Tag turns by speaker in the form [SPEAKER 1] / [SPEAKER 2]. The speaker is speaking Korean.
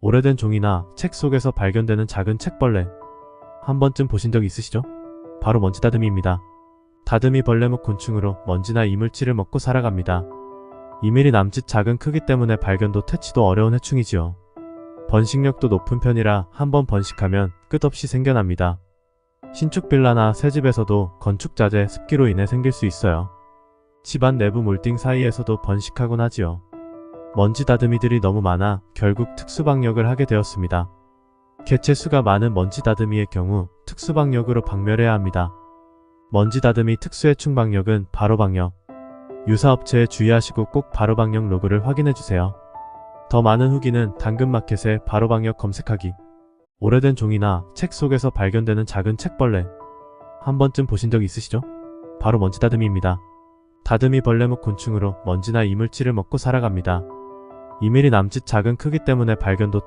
[SPEAKER 1] 오래된 종이나 책 속에서 발견되는 작은 책벌레. 한 번쯤 보신 적 있으시죠? 바로 먼지 다듬이입니다. 다듬이 벌레목 곤충으로 먼지나 이물질을 먹고 살아갑니다. 2mm 남짓 작은 크기 때문에 발견도 퇴치도 어려운 해충이지요. 번식력도 높은 편이라 한번 번식하면 끝없이 생겨납니다. 신축 빌라나 새집에서도 건축자재 습기로 인해 생길 수 있어요. 집안 내부 몰딩 사이에서도 번식하곤 하지요. 먼지 다듬이들이 너무 많아 결국 특수방역을 하게 되었습니다. 개체 수가 많은 먼지 다듬이의 경우 특수방역으로 박멸해야 합니다. 먼지 다듬이 특수해충 방역은 바로 방역. 유사업체에 주의하시고 꼭 바로 방역 로그를 확인해주세요. 더 많은 후기는 당근마켓에 바로 방역 검색하기. 오래된 종이나 책 속에서 발견되는 작은 책벌레. 한 번쯤 보신 적 있으시죠? 바로 먼지 다듬이입니다. 다듬이 벌레목 곤충으로 먼지나 이물질을 먹고 살아갑니다. 2mm 남짓 작은 크기 때문에 발견도